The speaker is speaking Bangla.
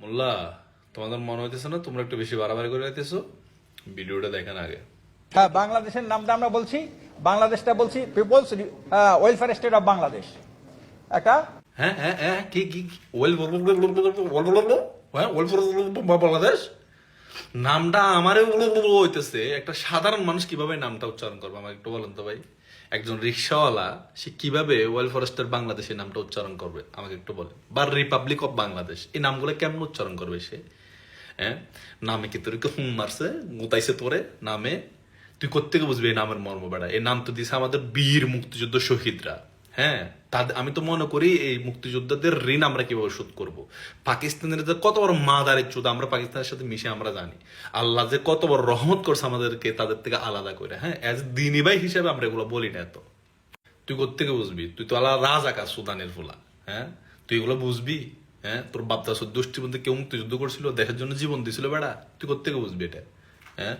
মোল্লা তোমাদের মনে হইতেছে না তোমরা একটু বেশি বাড়াবাড়ি করে রাখতেছো ভিডিওটা দেখেন আগে হ্যাঁ বাংলাদেশের নামটা আমরা বলছি বাংলাদেশটা বলছি people's welfare state of Bangladesh একটা হ্যাঁ হ্যাঁ হ্যাঁ কি কি ওয়েল হ্যাঁ ওয়েল বাংলাদেশ নামটা আমারে হইতেছে। একটা সাধারণ মানুষ কীভাবে নামটা উচ্চারণ করবে? আমাকে একটু বলেন তো ভাই। একজন রিক্সাওয়ালা, সে কীভাবে ওয়েল ফরেস্টার বাংলাদেশের নামটা উচ্চারণ করবে? আমাকে একটু বলে বা রিপাবলিক অফ বাংলাদেশ। এই নামগুলো কেমন উচ্চারণ করবে সে? হ্যাঁ? নামে কি তোর হুম মারছে? গুতাইছে তোরে? নামে? তুই কোত্থেকে বুঝবি এই নামের মর্ম বেড়া? এই নাম তো দিছে আমাদের বীর মুক্তিযুদ্ধ শহীদরা। হ্যাঁ তাদের, আমি তো মনে করি এই মুক্তিযোদ্ধাদের ঋণ আমরা কীভাবে শোধ করব? পাকিস্তানের যে কত বড় মা মাদারের চুদ, আমরা পাকিস্তানের সাথে মিশে আমরা জানি। আল্লাহ যে কত বড় রহমত করছে আমাদেরকে, তাদের থেকে আলাদা করে হ্যাঁ? অ্যাজ দিনী ভাই হিসেবে আমরা এগুলো বলি না এত। তুই কোত্থেকে বুঝবি? তুই তো আল্লাহ রাজ আকাশ সুদানের ফুলা হ্যাঁ? তুই এগুলো বুঝবি? হ্যাঁ? তোর বাপ দাস দুষ্টি বলতে কেউ মুক্তিযুদ্ধ করছিল, দেশের জন্য জীবন দিছিল বেড়া? তুই কোত্থেকে বুঝবি এটা? হ্যাঁ?